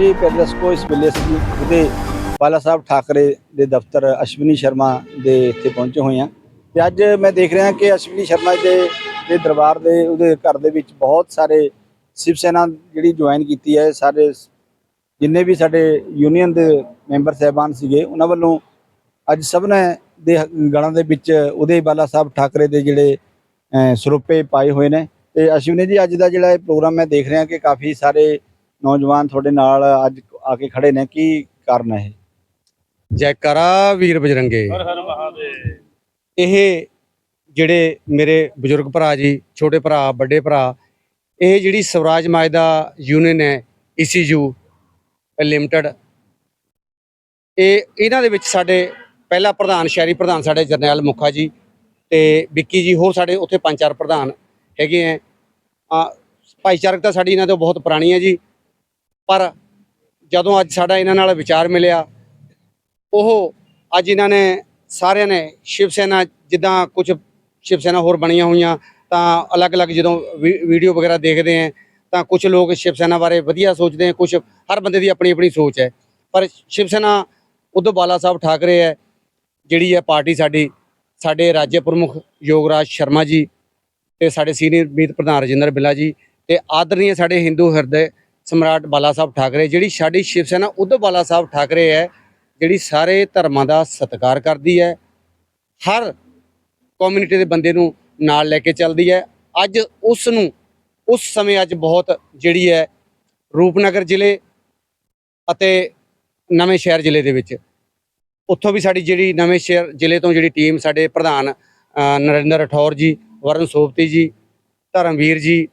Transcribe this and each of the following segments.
ਜੀ ਪੈਰਲਸਕੋ ਇਸ ਵੇਲੇ ਅਸੀਂ ਉਹਦੇ ਬਾਲਾ ਸਾਹਿਬ ਠਾਕਰੇ ਦੇ ਦਫ਼ਤਰ ਅਸ਼ਵਨੀ ਸ਼ਰਮਾ ਦੇ ਇੱਥੇ ਪਹੁੰਚੇ ਹੋਏ ਹਾਂ। ਤੇ ਅੱਜ ਮੈਂ ਦੇਖ ਰਿਹਾ ਕਿ ਅਸ਼ਵਨੀ ਸ਼ਰਮਾ ਦੇ ਦੇ ਦਰਬਾਰ ਦੇ ਉਹਦੇ ਘਰ ਦੇ ਵਿੱਚ ਬਹੁਤ ਸਾਰੇ ਸ਼ਿਵ ਸੈਨਾ ਜਿਹੜੀ ਜੁਆਇਨ ਕੀਤੀ ਹੈ ਸਾਰੇ ਜਿੰਨੇ ਵੀ ਸਾਡੇ ਯੂਨੀਅਨ ਦੇ ਮੈਂਬਰ ਸਹਿਬਾਨ ਸੀਗੇ ਉਹਨਾਂ ਵੱਲੋਂ ਅੱਜ ਸਭ ਨੇ ਦੇ ਗਲਾਂ ਦੇ ਵਿੱਚ ਉਹਦੇ ਬਾਲਾ ਸਾਹਿਬ ਠਾਕਰੇ ਦੇ ਜਿਹੜੇ ਅਹ, ਸਰੂਪੇ ਪਾਏ ਹੋਏ ਨੇ। ਤੇ ਅਸ਼ਵਨੀ ਜੀ ਅੱਜ ਦਾ ਜਿਹੜਾ ਇਹ ਪ੍ਰੋਗਰਾਮ ਮੈਂ ਦੇਖ ਰਿਹਾ ਕਿ ਕਾਫੀ ਸਾਰੇ ਨੌਜਵਾਨ ਤੁਹਾਡੇ ਨਾਲ ਅੱਜ ਆ ਕੇ ਖੜੇ ਨੇ ਕੀ ਕਾਰਨ ਹੈ ਇਹ? ਜੈਕਾਰਾ ਵੀਰ ਬਜਰੰਗੇ। ਹਰ ਹਰ ਮਹਾਦੇਵ। ਇਹ ਜਿਹੜੇ ਮੇਰੇ ਬਜ਼ੁਰਗ ਭਰਾ ਜੀ ਛੋਟੇ ਭਰਾ ਵੱਡੇ ਭਰਾ ਇਹ ਜਿਹੜੀ ਸਵਰਾਜ ਮਾਜਦਾ ਯੂਨੀਅਨ ਹੈ ਈਸੀਯੂ ਲਿਮਟਿਡ ਇਹ ਇਹਨਾਂ ਦੇ ਵਿੱਚ ਸਾਡੇ ਪਹਿਲਾ ਪ੍ਰਧਾਨ ਸ਼ਹਿਰੀ ਪ੍ਰਧਾਨ ਸਾਡੇ ਜਰਨੈਲ ਮੁਖਾ ਜੀ ਤੇ ਵਿੱਕੀ ਜੀ ਹੋਰ ਸਾਡੇ ਉੱਥੇ ਪੰਜ ਚਾਰ ਪ੍ਰਧਾਨ ਹੈਗੇ ਹੈ ਆ ਭਾਈਚਾਰਕਤਾ ਸਾਡੀ ਇਹਨਾਂ ਤੋਂ ਬਹੁਤ ਪੁਰਾਣੀ ਹੈ ਜੀ। ਪਰ ਜਦੋਂ ਅੱਜ ਸਾਡਾ ਇਹਨਾਂ ਨਾਲ ਵਿਚਾਰ ਮਿਲਿਆ, ਉਹ ਅੱਜ ਇਹਨਾਂ ਨੇ ਸਾਰਿਆਂ ਨੇ ਸ਼ਿਵ ਸੈਨਾ ਜਿੱਦਾਂ ਕੁਝ ਸ਼ਿਵ ਸੈਨਾ ਹੋਰ ਬਣੀਆਂ ਹੋਈਆਂ, ਤਾਂ ਅਲੱਗ-ਅਲੱਗ ਜਦੋਂ ਵੀ- ਵੀਡੀਓ ਵਗੈਰਾ ਦੇਖਦੇ ਆ, ਤਾਂ ਕੁਝ ਲੋਕ ਸ਼ਿਵ ਸੈਨਾ ਬਾਰੇ ਵਧੀਆ ਸੋਚਦੇ ਆ ਕੁਝ ਹਰ ਬੰਦੇ ਦੀ ਆਪਣੀ ਆਪਣੀ ਸੋਚ ਹੈ। ਪਰ ਸ਼ਿਵ ਸੈਨਾ ਉਦੋਂ ਬਾਲਾ ਸਾਹਿਬ ਠਾਕਰੇ ਹੈ, ਜਿਹੜੀ ਹੈ ਪਾਰਟੀ ਸਾਡੀ, ਸਾਡੇ ਰਾਜ ਪ੍ਰਮੁੱਖ ਯੋਗਰਾਜ ਸ਼ਰਮਾ ਜੀ ਤੇ ਸਾਡੇ ਸੀਨੀਅਰ ਮੀਤ ਪ੍ਰਧਾਨ ਰਜਿੰਦਰ ਬਿੱਲਾ ਜੀ ਤੇ ਆਦਰਨੀय ਸਾਡੇ ਹਿੰਦੂ ਹਿਰਦੇ ਸਮਰਾਟ ਬਾਲਾ ਸਾਹਿਬ ਠਾਕਰੇ, ਜਿਹੜੀ ਸਾਡੀ ਸ਼ਿਵ ਸੈਨਾ ਉਦੋਂ ਬਾਲਾ ਸਾਹਿਬ ਠਾਕਰੇ ਹੈ, ਜਿਹੜੀ ਸਾਰੇ ਧਰਮਾਂ ਦਾ ਸਤਿਕਾਰ ਕਰਦੀ ਹੈ। ਹਰ ਕਮਿਊਨਿਟੀ ਦੇ ਬੰਦੇ ਨੂੰ ਨਾਲ ਲੈ ਕੇ ਚੱਲਦੀ ਹੈ। ਅੱਜ ਉਸ ਨੂੰ, ਉਸ ਸਮੇਂ ਅੱਜ ਬਹੁਤ ਜਿਹੜੀ ਹੈ, ਰੂਪਨਗਰ ਜ਼ਿਲ੍ਹੇ ਅਤੇ ਨਵੇਂ ਸ਼ਹਿਰ ਜ਼ਿਲ੍ਹੇ ਦੇ ਵਿੱਚ। ਉੱਥੋਂ ਵੀ ਸਾਡੀ ਜਿਹੜੀ ਨਵੇਂ ਸ਼ਹਿਰ ਜ਼ਿਲ੍ਹੇ ਤੋਂ ਜਿਹੜੀ ਟੀਮ ਸਾਡੇ ਪ੍ਰਧਾਨ ਨਰਿੰਦਰ ਰਠੌਰ ਜੀ, ਵਰਨ ਸੋਪਤੀ ਜੀ, ਧਰਮਵੀਰ ਜੀ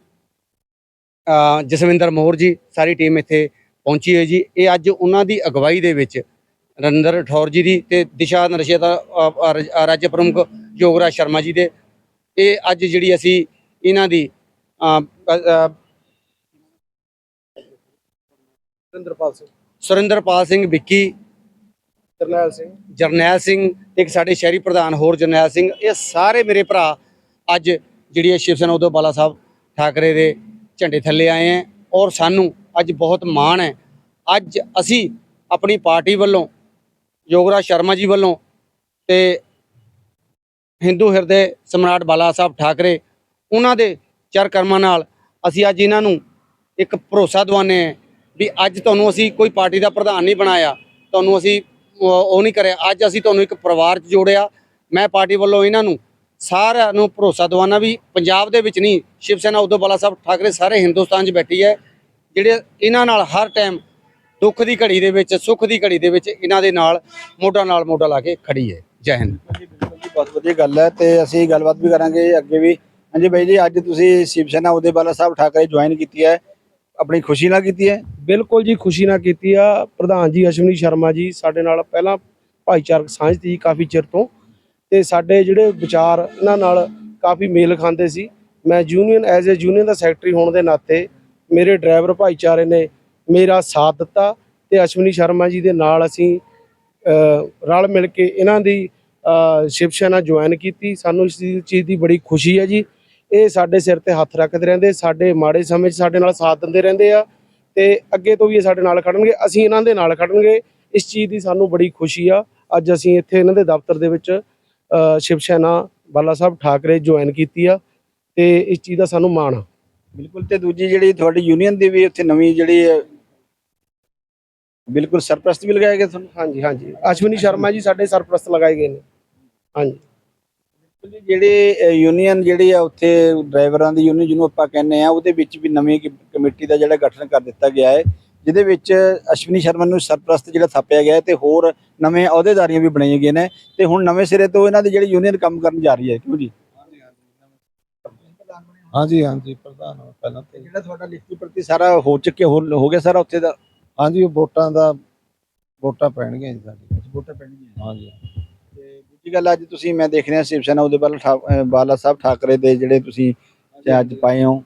ਜਸਵਿੰਦਰ ਮੋਹਰ ਜੀ ਸਾਰੀ ਟੀਮ ਇੱਥੇ ਪਹੁੰਚੀ ਹੋਈ ਜੀ। ਇਹ ਅੱਜ ਉਹਨਾਂ ਦੀ ਅਗਵਾਈ ਦੇ ਵਿੱਚ ਨਰਿੰਦਰ ਰਠੌਰ ਜੀ ਦੀ ਤੇ ਦਿਸ਼ਾ ਨਰਸ਼ੇ ਦਾ ਅ, ਅ, ਰਾਜ- ਪ੍ਰਮੁੱਖ ਯੋਗਰਾਜ ਸ਼ਰਮਾ ਜੀ ਦੇ। ਇਹ ਅੱਜ ਜਿਹੜੀ ਅਸੀਂ ਇਹਨਾਂ ਦੀ ਸਿੰਘ। ਸੁਰਿੰਦਰਪਾਲ ਸਿੰਘ ਵਿੱਕੀ ਜਰਨੈਲ ਸਿੰਘ। ਜਰਨੈਲ ਸਿੰਘ ਇੱਕ ਸਾਡੇ ਸ਼ਹਿਰੀ ਪ੍ਰਧਾਨ ਹੋਰ ਜਰਨੈਲ ਸਿੰਘ। ਇਹ ਸਾਰੇ ਮੇਰੇ ਭਰਾ ਅੱਜ ਜਿਹੜੀ ਹੈ ਸ਼ਿਵ ਸੈਨਾ ਉਦੋਂ ਬਾਲਾ ਸਾਹਿਬ ਠਾਕਰੇ ਦੇ ਝੰਡੇ ਥੱਲੇ ਆਏ ਹੈ ਔਰ ਸਾਨੂੰ ਅੱਜ ਬਹੁਤ ਮਾਣ ਹੈ। ਅੱਜ ਅਸੀਂ ਆਪਣੀ ਪਾਰਟੀ ਵੱਲੋਂ ਯੋਗਰਾਜ ਸ਼ਰਮਾ ਜੀ ਵੱਲੋਂ ਤੇ ਹਿੰਦੂ ਹਿਰਦੇ ਸਮਰਾਟ ਬਾਲਾ ਸਾਹਿਬ ਠਾਕਰੇ ਉਹਨਾਂ ਦੇ ਚਰ ਕਰਮਾਂ ਨਾਲ ਅਸੀਂ ਅੱਜ ਇਹਨਾਂ ਨੂੰ ਇੱਕ ਭਰੋਸਾ ਦਿਵਾਉਂਦੇ ਹਾਂ ਵੀ ਅੱਜ ਤੁਹਾਨੂੰ ਅਸੀਂ ਕੋਈ ਪਾਰਟੀ ਦਾ ਪ੍ਰਧਾਨ ਨਹੀਂ ਬਣਾਇਆ, ਤੁਹਾਨੂੰ ਅਸੀਂ ਉਹ ਨਹੀਂ ਕਰਿਆ। ਅੱਜ ਅਸੀਂ ਤੁਹਾਨੂੰ ਇੱਕ ਪਰਿਵਾਰ 'ਚ ਜੋੜਿਆ। ਮੈਂ ਪਾਰਟੀ ਵੱਲੋਂ ਇਹਨਾਂ ਨੂੰ ਸਾਰਿਆਂ ਨੂੰ ਭਰੋਸਾ ਦਿਵਾਉਣਾ ਵੀ ਪੰਜਾਬ ਦੇ ਵਿੱਚ ਨਹੀਂ ਸ਼ਿਵ ਸੈਨਾ ਉਦੋਂ ਬਾਲਾ ਸਾਹਿਬ ਠਾਕਰੇ ਸਾਰੇ ਹਿੰਦੁਸਤਾਨ 'ਚ ਬੈਠੀ ਹੈ। ਜਿਹੜੇ ਇਹਨਾਂ ਨਾਲ ਹਰ ਟਾਈਮ ਦੁੱਖ ਦੀ ਘੜੀ ਦੇ ਵਿੱਚ ਸੁੱਖ ਦੀ ਘੜੀ ਦੇ ਵਿੱਚ ਇਹਨਾਂ ਦੇ ਨਾਲ ਮੋਢਾ ਨਾਲ ਮੋਢਾ ਲਾ ਕੇ ਖੜੀ ਹੈ। ਜੈ ਹਿੰਦ। ਜੀ ਬਿਲਕੁਲ ਜੀ ਬਹੁਤ ਵਧੀਆ ਗੱਲ ਹੈ ਤੇ ਅਸੀਂ ਗੱਲਬਾਤ ਵੀ ਕਰਾਂਗੇ ਅੱਗੇ ਵੀ। ਹਾਂਜੀ ਬਾਈ ਜੀ ਅੱਜ ਤੁਸੀਂ ਸ਼ਿਵ ਸੈਨਾ ਉਹਦੇ ਬਾਲਾ ਸਾਹਿਬ ਠਾਕਰੇ ਜੁਆਇਨ ਕੀਤੀ ਹੈ। ਆਪਣੀ ਖੁਸ਼ੀ ਨਾਲ ਕੀਤੀ ਹੈ? ਬਿਲਕੁਲ ਜੀ ਖੁਸ਼ੀ ਨਾਲ ਕੀਤੀ ਆ। ਪ੍ਰਧਾਨ ਜੀ ਅਸ਼ਵਨੀ ਸ਼ਰਮਾ ਜੀ ਸਾਡੇ ਨਾਲ ਪਹਿਲਾਂ ਭਾਈਚਾਰਕ ਸਾਂਝ ਸੀ ਕਾਫੀ ਚਿਰ ਤੋਂ। ਤੇ ਸਾਡੇ ਜਿਹੜੇ ਵਿਚਾਰ ਇਹਨਾਂ ਨਾਲ ਕਾਫੀ ਮੇਲ ਖਾਂਦੇ ਸੀ। ਮੈਂ ਯੂਨੀਅਨ ਐਜ਼ ਅ ਯੂਨੀਅਨ ਦਾ ਸੈਕਟਰੀ ਹੋਣ ਦੇ ਨਾਤੇ ਮੇਰੇ ਡਰਾਈਵਰ ਭਾਈਚਾਰੇ ਨੇ ਮੇਰਾ ਸਾਥ ਦਿੱਤਾ ਤੇ ਅਸ਼ਵਨੀ ਸ਼ਰਮਾ ਜੀ ਦੇ ਨਾਲ ਅਸੀਂ ਰਲ ਮਿਲ ਕੇ ਇਹਨਾਂ ਦੀ ਸ਼ਿਵ ਸੈਨਾ ਜੁਆਇਨ ਕੀਤੀ। ਸਾਨੂੰ ਇਸ ਚੀਜ਼ ਦੀ ਬੜੀ ਖੁਸ਼ੀ ਹੈ ਜੀ। ਇਹ ਸਾਡੇ ਸਿਰ ਤੇ ਹੱਥ ਰੱਖਦੇ ਰਹਿੰਦੇ, ਸਾਡੇ ਮਾੜੇ ਸਮੇਂ 'ਚ ਸਾਡੇ ਨਾਲ ਸਾਥ ਦਿੰਦੇ ਰਹਿੰਦੇ ਆ ਤੇ ਅੱਗੇ ਤੋਂ ਵੀ ਇਹ ਸਾਡੇ ਨਾਲ ਖੜਨਗੇ, ਅਸੀਂ ਇਹਨਾਂ ਦੇ ਨਾਲ ਖੜਨਗੇ। ਇਸ ਚੀਜ਼ ਦੀ ਸਾਨੂੰ ਬੜੀ ਖੁਸ਼ੀ ਆ। ਅੱਜ ਅਸੀਂ ਇੱਥੇ ਇਹਨਾਂ ਦੇ ਦਫ਼ਤਰ ਦੇ ਵਿੱਚ ਸ਼ਿਵ ਸੈਨਾ ਬਾਲਾ ਸਾਹਿਬ ਠਾਕਰੇ ਜੁਆਇਨ ਕੀਤੀ ਆ ਤੇ ਇਸ ਚੀਜ਼ ਦਾ ਸਾਨੂੰ ਮਾਣ ਆ। ਬਿਲਕੁਲ ਤੇ ਦੂਜੀ ਜਿਹੜੀ ਤੁਹਾਡੀ ਯੂਨੀਅਨ ਦੀ ਵੀ ਉੱਥੇ ਨਵੀਂ ਜਿਹੜੀ ਹੈ ਬਿਲਕੁਲ ਸਰਪ੍ਰਸਤ ਵੀ ਲਗਾਇਆ ਗਿਆ ਤੁਹਾਨੂੰ? ਹਾਂਜੀ ਹਾਂਜੀ। ਅਸ਼ਵਨੀ ਸ਼ਰਮਾ ਜੀ ਸਾਡੇ ਸਰਪ੍ਰਸਤ ਲਗਾਏ ਗਏ ਨੇ। ਹਾਂਜੀ। ਬਿਲਕੁਲ ਜੀ, ਜਿਹੜੀ ਯੂਨੀਅਨ ਜਿਹੜੀ ਆ ਉੱਥੇ ਡਰਾਈਵਰਾਂ ਦੀ ਯੂਨੀਅਨ ਜਿਹਨੂੰ ਆਪਾਂ ਕਹਿੰਦੇ ਆ ਉਹਦੇ ਵਿੱਚ ਵੀ ਨਵੀਂ ਕਮੇਟੀ ਦਾ ਜਿਹੜਾ ਗਠਨ ਕਰ ਦਿੱਤਾ ਗਿਆ ਹੈ। ਜਿਹਦੇ ਵਿੱਚ ਅਸ਼ਵਨੀ ਸ਼ਰਮਾ ਨੂੰ ਸਰਪ੍ਰਸਤ ਜਿਹੜਾ ਥਾਪਿਆ ਗਿਆ ਤੇ ਹੋਰ ਨਵੇਂ ਅਹੁਦੇਦਾਰੀਆਂ ਵੀ ਬਣਾਈਆਂ ਗਈਆਂ ਨੇ ਤੇ ਹੁਣ ਨਵੇਂ ਸਿਰੇ ਤੋਂ ਇਹਨਾਂ ਦੀ ਜਿਹੜੀ ਯੂਨੀਅਨ ਕੰਮ ਕਰਨ ਜਾ ਰਹੀ ਹੈ ਕਿਉਂ ਜੀ? ਹਾਂਜੀ ਹਾਂਜੀ ਪ੍ਰਧਾਨ ਪਹਿਲਾਂ ਤੇ ਜਿਹੜਾ ਤੁਹਾਡਾ ਲਿਖਤੀ ਪ੍ਰਤੀ ਸਾਰਾ ਹੋ ਚੁੱਕਿਆ ਹੋ ਗਿਆ ਸਾਰਾ ਉੱਥੇ ਦਾ? ਹਾਂਜੀ ਉਹ ਵੋਟਾਂ ਦਾ ਵੋਟਾਂ ਪੈਣਗੀਆਂ ਜੀ ਸਾਡੀ ਵੋਟਾਂ ਪੈਣਗੀਆਂ ਹਾਂਜੀ। ਤੇ ਦੂਜੀ ਗੱਲ ਅੱਜ ਤੁਸੀਂ ਮੈਂ ਦੇਖ ਰਿਹਾ ਸ਼ਿਵ ਸੈਨਾ ਉਹਦੇ ਅਹ ਬਾਲਾ ਸਾਹਿਬ ਠਾਕਰੇ ਦੇ ਜਿਹੜੇ ਤੁਸੀਂ ਤੇ ਅੱਜ ਪਾਏ ਹੋ।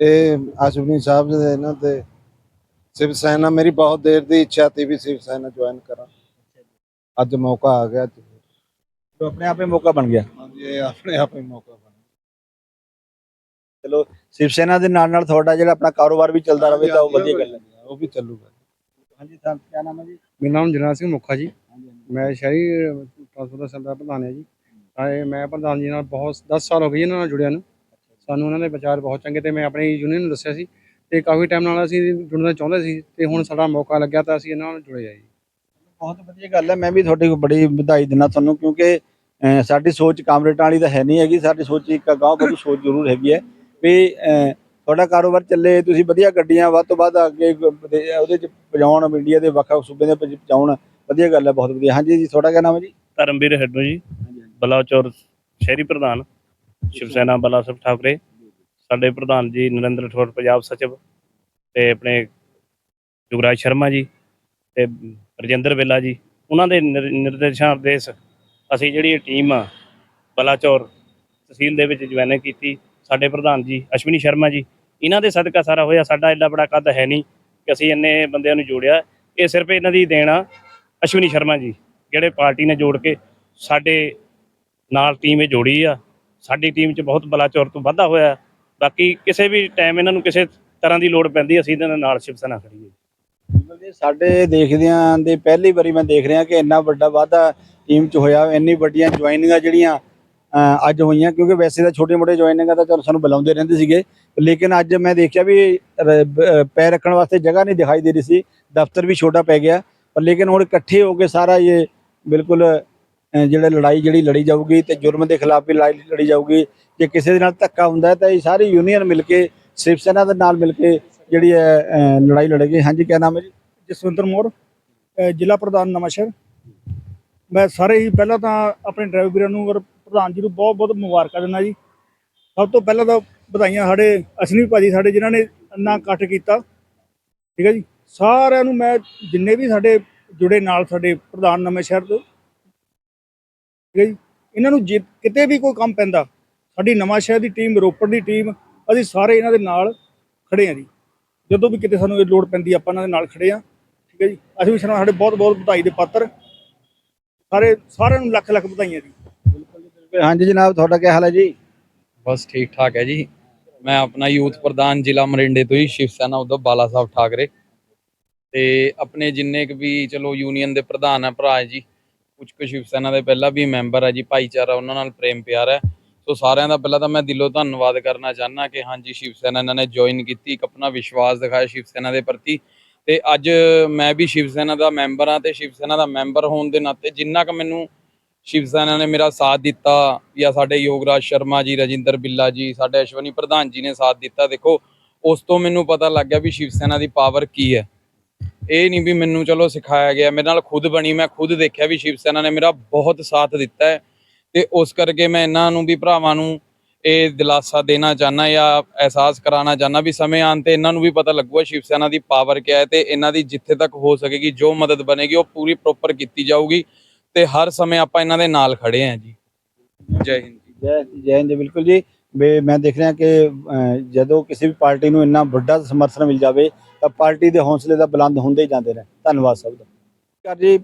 ਇਹ ਅਸ਼ਵਨੀ ਸਾਹਿਬ ਦੇ ਇਹਨਾਂ ਤੇ ਸ਼ਿਵ ਸੈਨਾ ਮੇਰੀ ਬਹੁਤ ਦੇਰ ਦੀ ਇੱਛਾ ਸੀ ਵੀ ਸ਼ਿਵ ਸੈਨਾ ਜੁਆਇਨ ਕਰਾਂ। ਅੱਜ ਮੌਕਾ ਆ ਗਿਆ ਜੀ। ਆਪਣੇ ਆਪੇ ਮੌਕਾ ਬਣ ਗਿਆ। ਹਾਂਜੀ ਇਹ ਆਪਣੇ ਆਪ ਹੀ ਮੌਕਾ ਬਣ ਚਲੋ ਸ਼ਿਵ ਸੈਨਾ ਦੇ ਨਾਲ ਨਾਲ ਤੁਹਾਡਾ ਜਿਹੜਾ ਆਪਣਾ ਕਾਰੋਬਾਰ ਵੀ ਚੱਲਦਾ ਰਹੇ ਤਾਂ ਉਹ ਵਧੀਆ ਗੱਲ ਹੈ। ਉਹ ਵੀ ਚੱਲੂਗਾ। ਹਾਂਜੀ ਸਰ ਕੀ ਨਾਮ ਹੈ ਜੀ? ਮੇਰਾ ਨਾਮ ਜਰਨੈਲ ਸਿੰਘ ਮੁੱਖਾ ਜੀ। ਹਾਂਜੀ ਮੈਂ ਸ਼ਹਿਰੀ ਟਰਾਂਸਪੋਰਟ ਦਾ ਸੈਲ ਦਾ ਪ੍ਰਧਾਨ ਹਾਂ ਜੀ। ਆਏ ਮੈਂ ਪ੍ਰਧਾਨ ਜੀ ਨਾਲ ਬਹੁਤ 10 ਸਾਲ ਹੋ ਗਏ ਜੀ ਇਹਨਾਂ ਨਾਲ ਜੁੜਿਆ ਨੂੰ। ਸਾਨੂੰ ਉਹਨਾਂ ਦੇ ਵਿਚਾਰ ਬਹੁਤ ਚੰਗੇ ਤੇ ਮੈਂ ਆਪਣੀ ਯੂਨੀਅਨ ਨੂੰ ਦੱਸਿਆ ਸੀ ਤੇ ਕਾਫੀ ਟਾਈਮ ਨਾਲ ਅਸੀਂ ਜੁੜਨਾ ਚਾਹੁੰਦੇ ਸੀ ਤੇ ਹੁਣ ਸਾਡਾ ਮੌਕਾ ਲੱਗਿਆ ਤਾਂ ਅਸੀਂ ਇਹਨਾਂ ਨਾਲ ਜੁੜੇ ਆ ਜੀ। ਬਹੁਤ ਵਧੀਆ ਗੱਲ ਹੈ। ਮੈਂ ਵੀ ਤੁਹਾਡੀ ਬੜੀ ਵਧਾਈ ਦਿੰਦਾ ਤੁਹਾਨੂੰ ਕਿਉਂਕਿ ਸਾਡੀ ਸੋਚ ਕਾਮਰੇਟਾਂ ਵਾਲੀ ਤਾਂ ਹੈ ਨਹੀਂ ਹੈਗੀ। ਸਾਡੀ ਸੋਚ ਇੱਕ ਗਾਂਵ ਵਾਲੀ ਸੋਚ ਜ਼ਰੂਰ ਹੈਗੀ ਹੈ ਵੀ ਤੁਹਾਡਾ ਕਾਰੋਬਾਰ ਚੱਲੇ ਤੁਸੀਂ ਵਧੀਆ ਗੱਡੀਆਂ ਵੱਧ ਤੋਂ ਵੱਧ ਅੱਗੇ ਉਹਦੇ ਚ ਪਹੁੰਚਾਉਣ ਇੰਡੀਆ ਦੇ ਵੱਖ ਵੱਖ ਸੂਬੇ ਦੇ ਵਿੱਚ ਪਹੁੰਚਾਉਣ ਵਧੀਆ ਗੱਲ ਹੈ ਬਹੁਤ ਵਧੀਆ। ਹਾਂਜੀ ਜੀ ਤੁਹਾਡਾ ਕੀ ਨਾਮ ਹੈ ਜੀ? ਧਰਮਵੀਰ ਹੈਡੋ ਜੀ ਬਲਾਚੌਰ ਸ਼ਹਿਰੀ ਪ੍ਰਧਾਨ ਸ਼ਿਵ ਸੈਨਾ ਬਲਾ ਸਾਹਿਬ ਠਾਕਰੇ। ਸਾਡੇ ਪ੍ਰਧਾਨ ਜੀ ਨਰਿੰਦਰ ਠੋਰ, ਪੰਜਾਬ ਸਚਿਵ ਤੇ ਆਪਣੇ ਯੁਵਰਾਜ ਸ਼ਰਮਾ ਜੀ ਤੇ ਰਜਿੰਦਰ ਵੇਲਾ ਜੀ, ਉਹਨਾਂ ਦੇ ਨਿਰ- ਨਿਰਦੇਸ਼ਾਂ ਆਦੇਸ਼ ਅਸੀਂ ਜਿਹੜੀ ਇਹ ਟੀਮ ਆ, ਬਲਾਚੌਰ ਤਹਿਸੀਲ ਦੇ ਵਿੱਚ ਜੁਆਇਨ ਕੀਤੀ। ਸਾਡੇ ਪ੍ਰਧਾਨ ਜੀ ਅਸ਼ਵਨੀ ਸ਼ਰਮਾ ਜੀ, ਇਹਨਾਂ ਦੇ ਸਦਕਾ ਸਾਰਾ ਹੋਇਆ, ਸਾਡਾ ਐਡਾ ਬੜਾ ਕੱਦ ਹੈ ਨਹੀਂ ਕਿ ਅਸੀਂ ਇੰਨੇ ਬੰਦਿਆਂ ਨੂੰ ਜੋੜਿਆ। ਇਹ ਸਿਰਫ ਇਹਨਾਂ ਦੀ ਦੇਣ ਆ ਅਸ਼ਵਨੀ ਸ਼ਰਮਾ ਜੀ, ਜਿਹੜੇ ਪਾਰਟੀ ਨੇ ਜੋੜ ਕੇ ਸਾਡੇ ਨਾਲ ਟੀਮ ਇਹ ਜੋੜੀ ਆ। ਸਾਡੀ ਟੀਮ 'ਚ ਬਹੁਤ ਬਲਾਚੌਰ ਤੋਂ ਵਾਧਾ ਹੋਇਆ। ਬਾਕੀ ਕਿਸੇ ਵੀ ਟਾਈਮ ਇਹਨਾਂ ਨੂੰ ਕਿਸੇ ਤਰ੍ਹਾਂ ਦੀ ਲੋੜ ਪੈਂਦੀ, ਅਸੀਂ ਇਹਨਾਂ ਦੇ ਨਾਲ ਸ਼ਿਵ ਸੈਨਾ ਖੜੀ ਹੈ। ਸਾਡੇ ਦੇਖਦਿਆਂ ਦੇ ਪਹਿਲੀ ਵਾਰੀ ਮੈਂ ਦੇਖ ਰਿਹਾ ਕਿ ਇੰਨਾ ਵੱਡਾ ਵਾਧਾ ਟੀਮ 'ਚ ਹੋਇਆ, ਇੰਨੀ ਵੱਡੀਆਂ ਜੁਆਇਨਿੰਗਾਂ ਜਿਹੜੀਆਂ ਅੱਜ ਹੋਈਆਂ, ਕਿਉਂਕਿ ਵੈਸੇ ਤਾਂ ਛੋਟੇ ਮੋਟੇ ਜੁਆਇਨਿੰਗਾਂ ਤਾਂ ਚਲੋ ਸਾਨੂੰ ਬੁਲਾਉਂਦੇ ਰਹਿੰਦੇ ਸੀਗੇ, ਲੇਕਿਨ ਅੱਜ ਮੈਂ ਦੇਖਿਆ ਵੀ ਰ- ਪੈਰ ਰੱਖਣ ਵਾਸਤੇ ਜਗ੍ਹਾ ਨਹੀਂ ਦਿਖਾਈ ਦੇ ਰਹੀ ਸੀ, ਦਫ਼ਤਰ ਵੀ ਛੋਟਾ ਪੈ ਗਿਆ, ਪਰ ਲੇਕਿਨ ਹੁਣ ਇਕੱਠੇ ਹੋ ਕੇ ਸਾਰਾ ਇਹ ਬਿਲਕੁਲ ਜਿਹੜਾ ਲੜਾਈ ਜਿਹੜੀ ਲੜੀ ਜਾਊਗੀ ਤੇ ਜੁਰਮ ਦੇ ਖਿਲਾਫ ਵੀ ਲੜਾਈ ਲੜੀ ਜਾਊਗੀ, ਜੇ ਕਿਸੇ ਦੇ ਨਾਲ ਧੱਕਾ ਹੁੰਦਾ ਤਾਂ ਇਹ ਸਾਰੀ ਯੂਨੀਅਨ ਮਿਲ ਕੇ ਸ਼ਿਵ ਸੈਨਾ ਦੇ ਨਾਲ ਮਿਲ ਕੇ ਜਿਹੜੀ ਹੈ ਲੜਾਈ ਲੜੇਗੀ। ਹਾਂਜੀ, ਕਿਆ ਨਾਮ ਹੈ ਜੀ? ਜਸਵਿੰਦਰ ਮੋਰ ਜ਼ਿਲ੍ਹਾ ਪ੍ਰਧਾਨ ਨਵਾਂਸ਼ਹਿਰ। ਮੈਂ ਸਾਰੇ ਹੀ ਪਹਿਲਾਂ ਤਾਂ ਆਪਣੇ ਡਰਾਈਵਰ ਵੀਰਾਂ ਨੂੰ ਔਰ ਪ੍ਰਧਾਨ ਜੀ ਨੂੰ ਬਹੁਤ ਬਹੁਤ ਮੁਬਾਰਕਾਂ ਦਿੰਦਾ ਜੀ। ਸਭ ਤੋਂ ਪਹਿਲਾਂ ਤਾਂ ਵਧਾਈਆਂ ਸਾਡੇ ਅਸ਼ਵਨੀ ਭਾਜੀ ਸਾਡੇ ਜਿਨ੍ਹਾਂ ਨੇ ਇੰਨਾ ਇਕੱਠ ਕੀਤਾ। ਠੀਕ ਹੈ ਜੀ? ਸਾਰਿਆਂ ਨੂੰ ਮੈਂ ਜਿੰਨੇ ਵੀ ਸਾਡੇ ਜੁੜੇ ਨਾਲ ਸਾਡੇ ਪ੍ਰਧਾਨ ਨਵੇਂ ਸ਼ਹਿਰ ਤੋਂ ਠੀਕ ਹੈ ਜੀ। ਇਹਨਾਂ ਨੂੰ ਜੇ ਕਿਤੇ ਵੀ ਕੋਈ ਕੰਮ ਪੈਂਦਾ ਸਾਡੀ ਨਵਾਂ ਸ਼ਹਿਰ ਦੀ ਟੀਮ ਰੋਪੜ ਦੀ ਟੀਮ ਅਸੀਂ ਸਾਰੇ ਇਹਨਾਂ ਦੇ ਨਾਲ ਖੜੇ ਹਾਂ ਜੀ। ਜਦੋਂ ਵੀ ਕਿਤੇ ਸਾਨੂੰ ਇਹ ਲੋੜ ਪੈਂਦੀ ਆਪਾਂ ਇਹਨਾਂ ਦੇ ਨਾਲ ਖੜੇ ਹਾਂ। ਠੀਕ ਹੈ ਜੀ। ਅਸੀਂ ਵੀ ਸਾਡੇ ਬਹੁਤ ਬਹੁਤ ਵਧਾਈ ਦੇ ਪਾਤਰ। ਸਾਰੇ ਸਾਰਿਆਂ ਨੂੰ ਲੱਖ ਲੱਖ ਵਧਾਈਆਂ ਜੀ। ਹਾਂਜੀ ਜਨਾਬ ਤੁਹਾਡਾ ਕੀ ਹਾਲ ਹੈ ਜੀ? ਬਸ ਠੀਕ ਠਾਕ ਹੈ ਜੀ। ਮੈਂ ਆਪਣਾ ਯੂਥ ਪ੍ਰਧਾਨ ਜ਼ਿਲ੍ਹਾ ਮਰਿੰਡੇ ਤੋਂ ਹੀ ਸ਼ਿਵ ਸੈਨਾ ਉਦੋਂ ਬਾਲਾ ਸਾਹਿਬ ਠਾਕਰੇ। ਤੇ ਆਪਣੇ ਜਿੰਨੇ ਕੁ ਵੀ ਚਲੋ ਯੂਨੀਅਨ ਦੇ ਪ੍ਰਧਾਨ ਆ ਭਰਾ ਹੈ ਜੀ ਕੁਝ ਕੁ ਸ਼ਿਵ ਸੈਨਾ ਦੇ ਪਹਿਲਾਂ ਵੀ ਮੈਂਬਰ ਹੈ ਜੀ, ਭਾਈਚਾਰਾ ਉਹਨਾਂ ਨਾਲ ਪ੍ਰੇਮ ਪਿਆਰ ਹੈ। ਸੋ ਸਾਰਿਆਂ ਦਾ ਪਹਿਲਾਂ ਤਾਂ ਮੈਂ ਦਿਲੋਂ ਧੰਨਵਾਦ ਕਰਨਾ ਚਾਹੁੰਦਾ ਕਿ ਹਾਂਜੀ, ਸ਼ਿਵ ਸੈਨਾ ਇਹਨਾਂ ਨੇ ਜੁਆਇਨ ਕੀਤੀ, ਇੱਕ ਆਪਣਾ ਵਿਸ਼ਵਾਸ ਦਿਖਾਇਆ ਸ਼ਿਵ ਸੈਨਾ ਦੇ ਪ੍ਰਤੀ। ਤੇ ਅੱਜ ਮੈਂ ਵੀ ਸ਼ਿਵ ਸੈਨਾ ਦਾ ਮੈਂਬਰ ਹਾਂ ਤੇ ਸ਼ਿਵ ਸੈਨਾ ਦਾ ਮੈਂਬਰ ਹੋਣ ਦੇ ਨਾਤੇ ਜਿੰਨਾ ਕੁ ਮੈਨੂੰ ਸ਼ਿਵ ਸੈਨਾ ਨੇ ਮੇਰਾ ਸਾਥ ਦਿੱਤਾ, ਜਾਂ ਸਾਡੇ ਯੋਗਰਾਜ ਸ਼ਰਮਾ ਜੀ, ਰਜਿੰਦਰ ਬਿੱਲਾ ਜੀ, ਸਾਡੇ ਅਸ਼ਵਨੀ ਪ੍ਰਧਾਨ ਜੀ ਨੇ ਸਾਥ ਦਿੱਤਾ, ਦੇਖੋ, ਉਸ ਤੋਂ ਮੈਨੂੰ ਪਤਾ ਲੱਗ ਗਿਆ ਵੀ ਸ਼ਿਵ ਸੈਨਾ ਦੀ ਪਾਵਰ ਕੀ ਹੈ। ਇਹ ਨਹੀਂ ਵੀ ਮੈਨੂੰ ਚਲੋ ਸਿਖਾਇਆ ਗਿਆ, ਮੇਰੇ ਨਾਲ ਖੁਦ ਬਣੀ, ਮੈਂ ਖੁਦ ਦੇਖਿਆ ਵੀ ਸ਼ਿਵ ਸੈਨਾ ਨੇ ਮੇਰਾ ਬਹੁਤ ਸਾਥ ਦਿੱਤਾ ਹੈ ਤੇ ਉਸ ਕਰਕੇ ਮੈਂ ਇਹਨਾਂ ਨੂੰ ਵੀ ਭਰਾਵਾਂ ਨੂੰ ਇਹ ਦਿਲਾਸਾ ਦੇਣਾ ਚਾਹਨਾ ਜਾਂ ਅਹਿਸਾਸ ਕਰਾਉਣਾ ਚਾਹਨਾ ਵੀ ਸਮੇਂ ਆਉਣ ਤੇ ਇਹਨਾਂ ਨੂੰ ਵੀ ਪਤਾ ਲੱਗੂਗਾ ਸ਼ਿਵ ਸੈਨਾ ਦੀ ਪਾਵਰ ਕਿਆ ਹੈ ਤੇ ਇਹਨਾਂ ਦੀ ਜਿੱਥੇ ਤੱਕ ਹੋ ਸਕੇਗੀ, ਜੋ ਮਦਦ ਬਣੇਗੀ ਉਹ ਪੂਰੀ ਪ੍ਰੋਪਰ ਕੀਤੀ ਜਾਊਗੀ ਤੇ ਹਰ ਸਮੇਂ ਆਪਾਂ ਇਹਨਾਂ ਦੇ ਨਾਲ ਖੜੇ ਹਾਂ ਜੀ। ਜੈ ਹਿੰਦ ਜੈ। ਜੈ ਹਿੰਦ ਬਿਲਕੁਲ ਜੀ। ਵੀ ਮੈਂ ਦੇਖ ਰਿਹਾ ਕਿ ਜਦੋਂ ਕਿਸੇ ਵੀ ਪਾਰਟੀ ਨੂੰ ਇੰਨਾ ਵੱਡਾ ਸਮਰਥਨ ਮਿਲ ਜਾਵੇ ਤਾਂ ਪਾਰਟੀ ਦੇ ਹੌਸਲੇ ਦਾ ਬੁਲੰਦ ਹੁੰਦੇ ਹੀ ਜਾਂਦੇ ਨੇ ਧੰਨਵਾਦ ਸਭ ਦਾ। ਜੀ।